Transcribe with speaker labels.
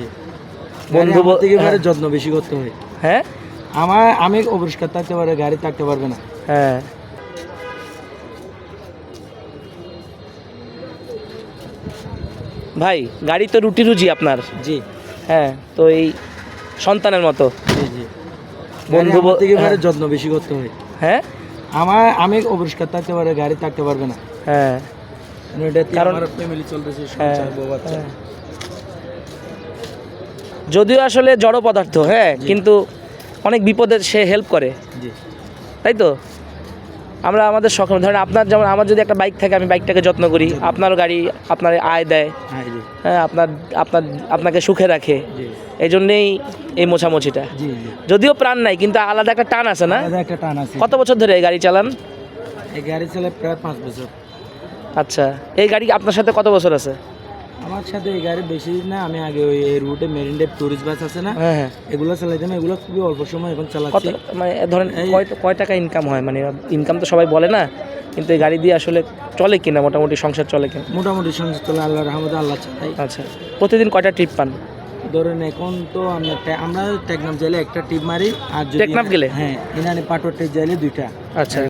Speaker 1: জি।
Speaker 2: বন্ধু
Speaker 1: থেকে
Speaker 2: হ্যাঁ।
Speaker 1: যত্ন বেশি করতে হয়।
Speaker 2: হ্যাঁ?
Speaker 1: আমার আমি অপরিষ্কার থাকতে পারে গাড়ি থাকতে পারবে না।
Speaker 2: হ্যাঁ। ভাই গাড়ি তো রুটি রুজি আপনার।
Speaker 1: জি।
Speaker 2: হ্যাঁ তো এই সন্তানের মতো।
Speaker 1: জি জি।
Speaker 2: বন্ধু
Speaker 1: থেকে
Speaker 2: হ্যাঁ।
Speaker 1: যত্ন বেশি করতে হয়।
Speaker 2: হ্যাঁ?
Speaker 1: আমার আমি অপরিষ্কার থাকতে পারে গাড়ি থাকতে পারবে না।
Speaker 2: হ্যাঁ।
Speaker 1: কারণ ফ্যামিলি চলতেছে
Speaker 2: হ্যাঁ,
Speaker 1: সংসার বউ বাচ্চা।
Speaker 2: হ্যাঁ। যদিও আসলে জড় পদার্থ হ্যাঁ কিন্তু অনেক বিপদে সে হেল্প করে। তাই তো? আমরা আমাদের শখ ধরেন আপনার যেমন আমার যদি একটা বাইক থাকে আমি বাইকটাকে যত্ন করি আপনারও গাড়ি আপনার আয় দেয়
Speaker 1: হ্যাঁ
Speaker 2: আপনার আপনার আপনাকে সুখে রাখে। এই জন্যেই এই মোছামুছিটা। যদিও প্রাণ নাই কিন্তু আলাদা একটা টান আছে না? কত বছর ধরে এই গাড়ি চালান?
Speaker 1: এই গাড়ি চালে প্রায় পাঁচ বছর।
Speaker 2: আচ্ছা এই গাড়ি আপনার সাথে কত বছর আছে?
Speaker 1: আমার সাথে এই গাড়ি বেশি দিন না আমি আগে ওই রুটে মেরিন ড্রাইভ টুরিস্ট বাস আছে না
Speaker 2: হ্যাঁ হ্যাঁ।
Speaker 1: এগুলো চালাইতাম এগুলো খুবই অল্প সময় এখন চালাচ্ছি।
Speaker 2: মানে ধরেন কয় কয় টাকা ইনকাম হয়? মানে ইনকাম তো সবাই বলে না কিন্তু এই গাড়ি দিয়ে আসলে চলে কিনা? মোটামুটি সংসার চলে কিনা?
Speaker 1: মোটামুটি সংসার চলে আল্লাহ রহমতে আল্লাহ চালাই
Speaker 2: আচ্ছা। প্রতিদিন কয়টা ট্রিপ পান?
Speaker 1: ধরেন এখন তো আমরা আমরা টেকনাম চাইলে একটা ট্রিপ মারি আর
Speaker 2: টেকনাফ গেলে?
Speaker 1: হ্যাঁ এখানে পাটোয়ার যাইলে দুইটা।
Speaker 2: আচ্ছা।